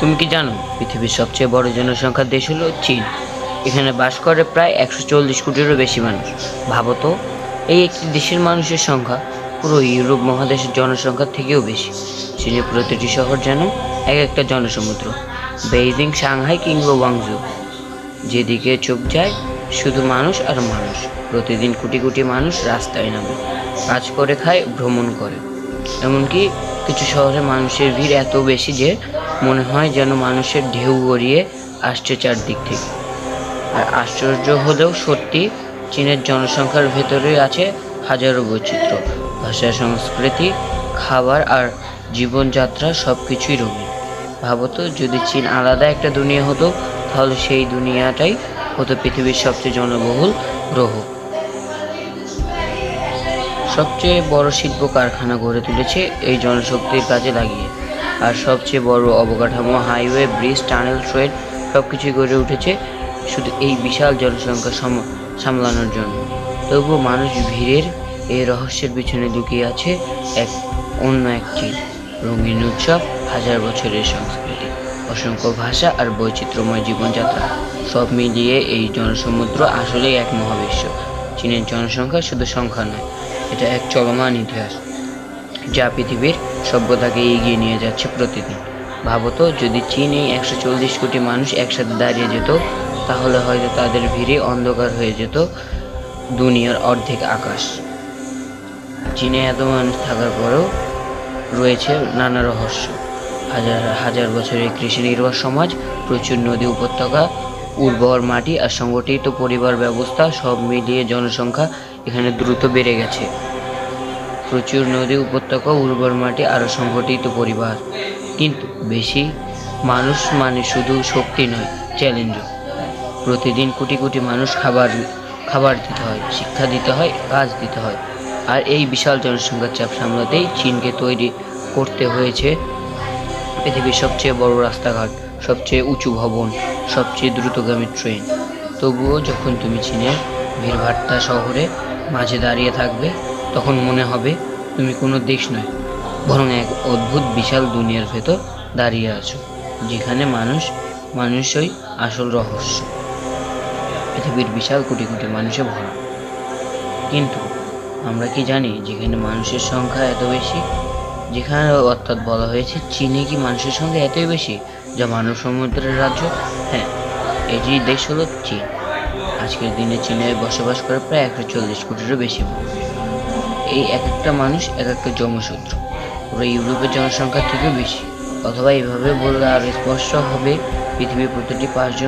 তুমি কি জানো, পৃথিবীর সবচেয়ে বড় জনসংখ্যার দেশ হলো চীন। এখানে বাস করে প্রায় একশো চল্লিশ কোটিরও বেশি মানুষ। ভাবো তো, এই একটি দেশের মানুষের সংখ্যা পুরো ইউরোপ মহাদেশের জনসংখ্যার থেকেও বেশি। চীনের প্রতিটি শহর যেন এক একটা জনসমুদ্র। বেইজিং, সাংহাই কিংবা ওয়াংজু যেদিকে চোখ যায়, শুধু মানুষ আর মানুষ। প্রতিদিন কোটি কোটি মানুষ রাস্তায় নামে, কাজ করে, খায়, ভ্রমণ করে। এমনকি কিছু শহরে মানুষের ভিড় এত বেশি যে মনে হয় যেন মানুষের ঢেউ গড়িয়ে আসছে চারদিক থেকে। আর আশ্চর্য হলেও সত্যি চীনের জনসংখ্যার ভেতরেই আছে হাজারো বৈচিত্র্য। ভাষা, সংস্কৃতি, খাবার আর জীবনযাত্রা সব কিছুই রঙিন। ভাবতো যদি চীন আলাদা একটা দুনিয়া হতো, তাহলে সেই দুনিয়াটাই হতো পৃথিবীর সবচেয়ে জনবহুল গ্রহ। সবচেয়ে বড় শিল্প কারখানা গড়ে তুলেছে এই জনশক্তির কাজে লাগিয়ে। আর সবচেয়ে বড় অবকাঠামো, হাইওয়ে, ব্রিজ, টানেল, ট্রেন সব কিছুই গড়ে উঠেছে শুধু এই বিশাল জনসংখ্যা সামলানোর জন্য। তবুও মানুষ ভিড়ের এই রহস্যের পিছনে লুকিয়ে আছে এক, অন্য একটি রঙিন উৎসব, হাজার বছরের সংস্কৃতি, অসংখ্য ভাষা আর বৈচিত্র্যময় জীবনযাত্রা। সব মিলিয়ে এই জনসমুদ্র আসলেই এক মহাবিশ্ব। চীনের জনসংখ্যা শুধু সংখ্যা নয়, এটা এক চলমান ইতিহাস। যা পৃথিবীর সভ্যতাকে এগিয়ে নিয়ে যাচ্ছে প্রতিদিন। ভাবতো, যদি চীনে একশো চল্লিশ কোটি মানুষ একসাথে দাঁড়িয়ে যেত, তাহলে হয়তো তাদের ভিড়ে অন্ধকার হয়ে যেত দুনিয়ার অর্ধেক আকাশ। চীনে এত মানুষ থাকার পরেও রয়েছে নানা রহস্য। হাজার হাজার বছরের কৃষি নির্ভর সমাজ, প্রচুর নদী উপত্যকা, উর্বর মাটি আর সংগঠিত পরিবার ব্যবস্থা সব মিলিয়ে জনসংখ্যা এখানে দ্রুত বেড়ে গেছে। প্রচুর নদী উপত্যকা উর্বর মাটি আর সংগঠিত পরিবার। কিন্তু বেশি মানুষ মানে শুধু শক্তি নয় চ্যালেঞ্জও প্রতিদিন কোটি কোটি মানুষ খাবার খাবার দিতে হয়, শিক্ষা দিতে হয়, কাজ দিতে হয়। আর এই বিশাল জনসংখ্যার চাপ সামলাতেই চীনকে তৈরি করতে হয়েছে পৃথিবীর সবচেয়ে বড় রাস্তাঘাট, সবচেয়ে উঁচু ভবন, সবচেয়ে দ্রুতগামী ট্রেন। তবুও যখন তুমি চীনের ভিড়ভাট্টা শহরে মাঝে দাঁড়িয়ে থাকবে তখন মনে হবে তুমি কোনো দেশ নয়, বরং এক অদ্ভুত বিশাল দুনিয়ার ভেতর দাঁড়িয়ে আছো, যেখানে মানুষ মানুষই আসল রহস্য। পৃথিবীর বিশাল কোটি কোটি মানুষে ভরা। কিন্তু আমরা কি জানি যেখানে মানুষের সংখ্যা এত বেশি? যেখানে অর্থাৎ বলা হয়েছে চীনে কি মানুষের সংখ্যা এতই বেশি যা মানব সমুদ্রের রাজ্য? হ্যাঁ এটি দেশ হলো চীন। আজকের দিনে চীনে বসবাস করে প্রায় একশো চল্লিশ কোটিরও বেশি মানুষ। এই এক একটা মানুষ এক একটা জন্মসূত্র। ওরা ইউরোপের জনসংখ্যা থেকে বেশি। অথবা এভাবে বললে আরও স্পষ্ট হবে পৃথিবীর প্রতিটি পাঁচজন